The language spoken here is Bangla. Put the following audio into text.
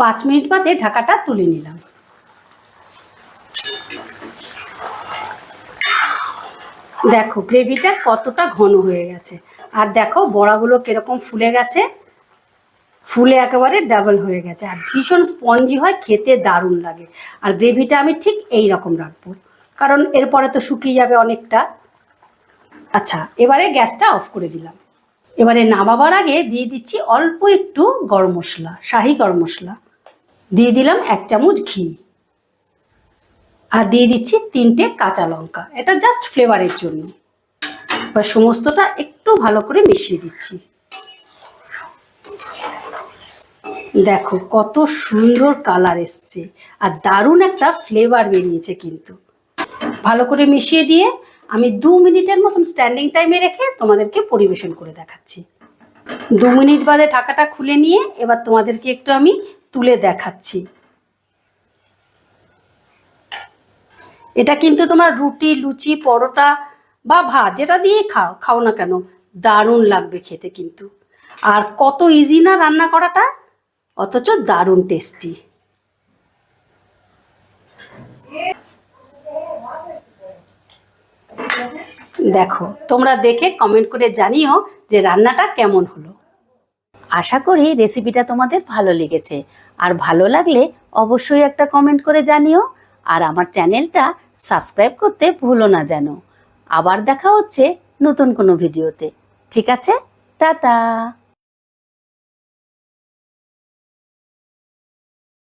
পাঁচ মিনিট বাদে ঢাকাটা তুলে নিলাম। দেখো, গ্রেভিটা কতটা ঘন হয়ে গেছে। আর দেখো, বড়াগুলো কীরকম ফুলে গেছে। ফুলে একেবারে ডাবল হয়ে গেছে। আর ভীষণ স্পঞ্জি হয়, খেতে দারুণ লাগে। আর গ্রেভিটা আমি ঠিক এই রকম রাখব। কারণ এরপরে তো শুকিয়ে যাবে অনেকটা। আচ্ছা এবারে গ্যাসটা অফ করে দিলাম। এবারে নামাবার আগে দিয়ে দিচ্ছি অল্প একটু গরম মশলা, শাহি গরম মশলা। দিয়ে দিলাম এক চামচ ঘি। আর দিয়ে দিচ্ছি তিনটে কাঁচা লঙ্কা। এটা জাস্ট ফ্লেভারের জন্য। এবার সমস্তটা একটু ভালো করে মিশিয়ে দিচ্ছি। দেখো কত সুন্দর কালার এসছে। আর দারুণ একটা ফ্লেভার বেরিয়েছে কিন্তু। ভালো করে মিশিয়ে দিয়ে আমি দু মিনিটের মতন স্ট্যান্ডিং টাইমে রেখে তোমাদেরকে পরিবেশন করে দেখাচ্ছি। দু মিনিট বাদে ঢাকাটা খুলে নিয়ে এবার তোমাদেরকে একটু আমি তুলে দেখাচ্ছি। এটা কিন্তু তোমার রুটি, লুচি, পরোটা বা ভাত, যেটা দিয়ে খাও খাও না কেন, দারুণ লাগবে খেতে কিন্তু। আর কত ইজি না রান্না করাটা? অথচ দারুণ টেস্টি দেখো, তোমরা দেখে কমেন্ট করে জানিও যে রান্নাটা কেমন হলো। আশা করি রেসিপিটা তোমাদের ভালো লেগেছে। আর ভালো লাগলে অবশ্যই একটা কমেন্ট করে জানিও। আর আমার চ্যানেলটা সাবস্ক্রাইব করতে ভুলো না যেন। আবার দেখা হচ্ছে নতুন কোনো ভিডিওতে ঠিক আছে? টাটা!